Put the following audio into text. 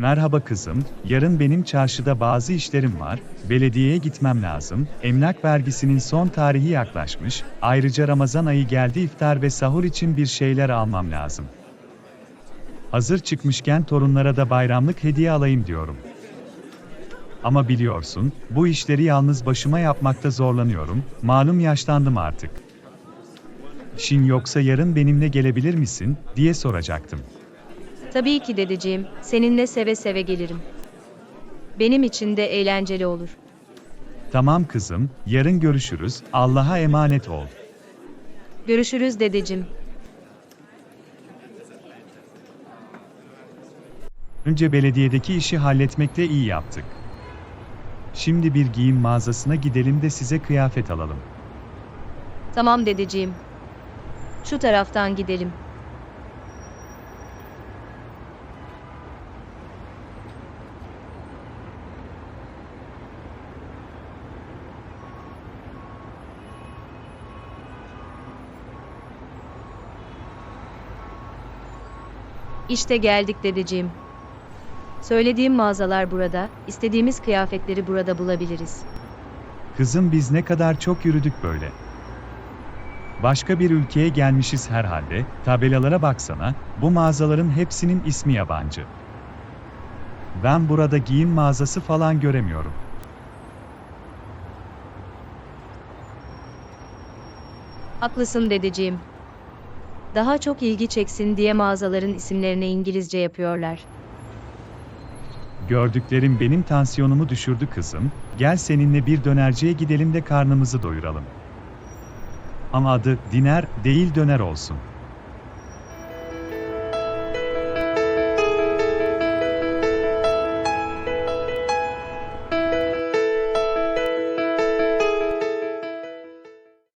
Merhaba kızım, yarın benim çarşıda bazı işlerim var, belediyeye gitmem lazım, emlak vergisinin son tarihi yaklaşmış, ayrıca Ramazan ayı geldi iftar ve sahur için bir şeyler almam lazım. Hazır çıkmışken torunlara da bayramlık hediye alayım diyorum. Ama biliyorsun, bu işleri yalnız başıma yapmakta zorlanıyorum, malum yaşlandım artık. Şin yoksa yarın benimle gelebilir misin, diye soracaktım. Tabii ki dedeciğim, seninle seve seve gelirim. Benim için de eğlenceli olur. Tamam kızım, yarın görüşürüz, Allah'a emanet ol. Görüşürüz dedeciğim. Önce belediyedeki işi halletmekte iyi yaptık. Şimdi bir giyim mağazasına gidelim de size kıyafet alalım. Tamam dedeciğim. Şu taraftan gidelim. İşte geldik dedeciğim. Söylediğim mağazalar burada, istediğimiz kıyafetleri burada bulabiliriz. Kızım biz ne kadar çok yürüdük böyle. Başka bir ülkeye gelmişiz herhalde, tabelalara baksana, bu mağazaların hepsinin ismi yabancı. Ben burada giyim mağazası falan göremiyorum. Haklısın dedeciğim. Daha çok ilgi çeksin diye mağazaların isimlerini İngilizce yapıyorlar. Gördüklerim benim tansiyonumu düşürdü kızım, gel seninle bir dönerciye gidelim de karnımızı doyuralım. Ama adı diner değil döner olsun.